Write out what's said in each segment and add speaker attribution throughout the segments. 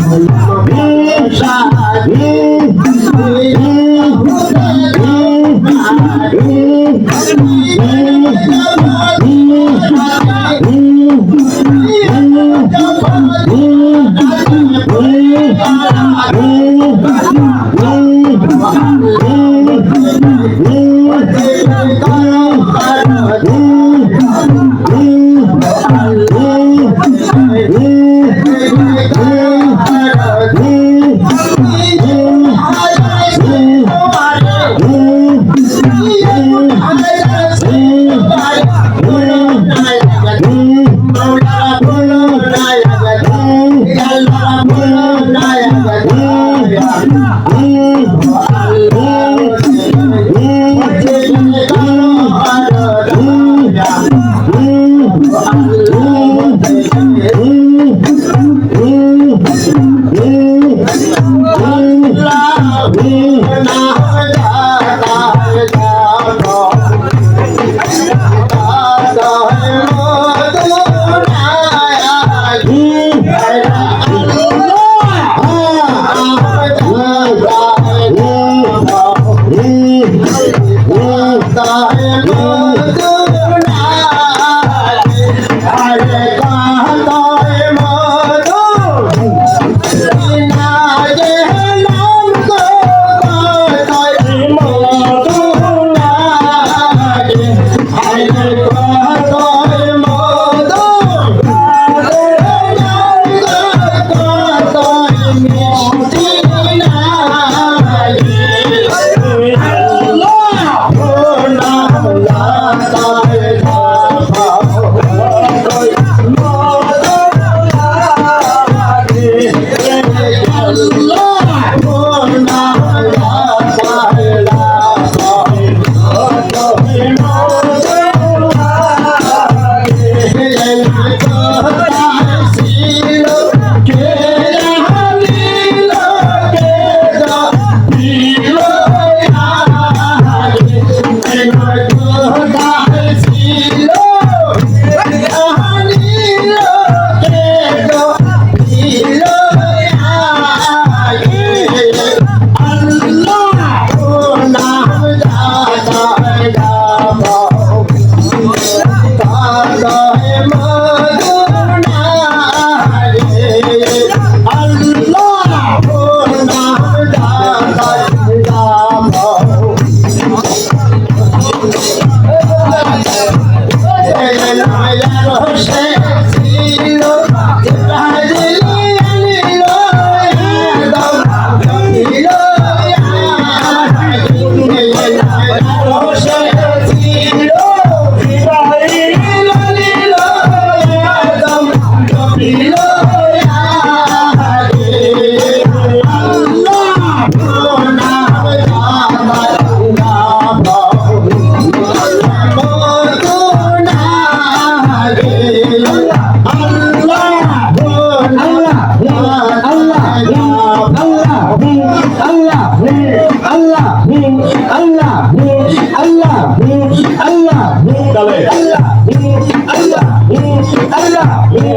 Speaker 1: Ah!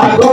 Speaker 2: আগো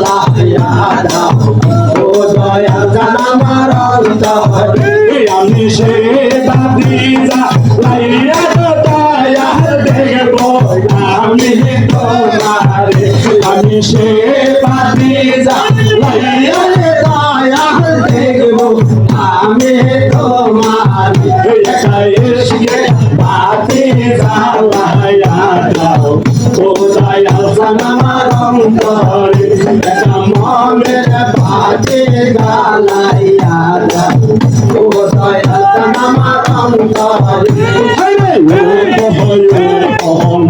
Speaker 1: lot. তোমার
Speaker 2: পাতি জ্বালায়া দাও কোথায়
Speaker 1: আসান আমার অন্তরে মনের পাতি জ্বালায়া দাও কোথায় আসান আমার অন্তরে
Speaker 2: Oh,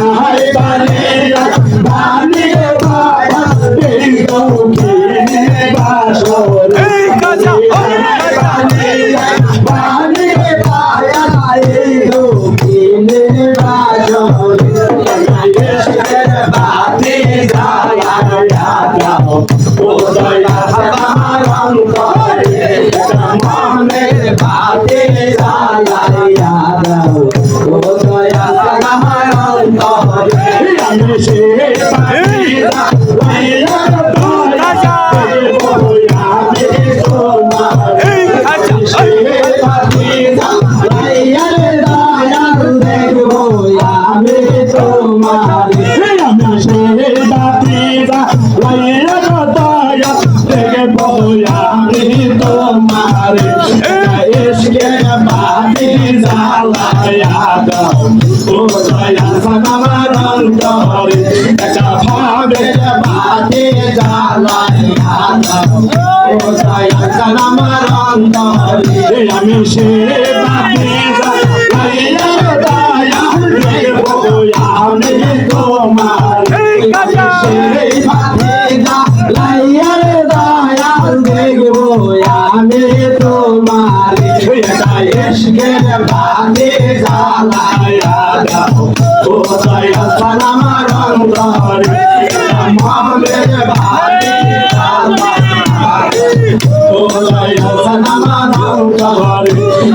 Speaker 1: जाओ ओ दया हमारा करे तमामे बातें আমার অন্তরে
Speaker 2: একটা
Speaker 1: ভাবে বাতে জ্বালায় আমার অন্তরে
Speaker 2: আমি সে বাতে জ্বালায় দয়া রে ভোয়া আমি
Speaker 1: তোমার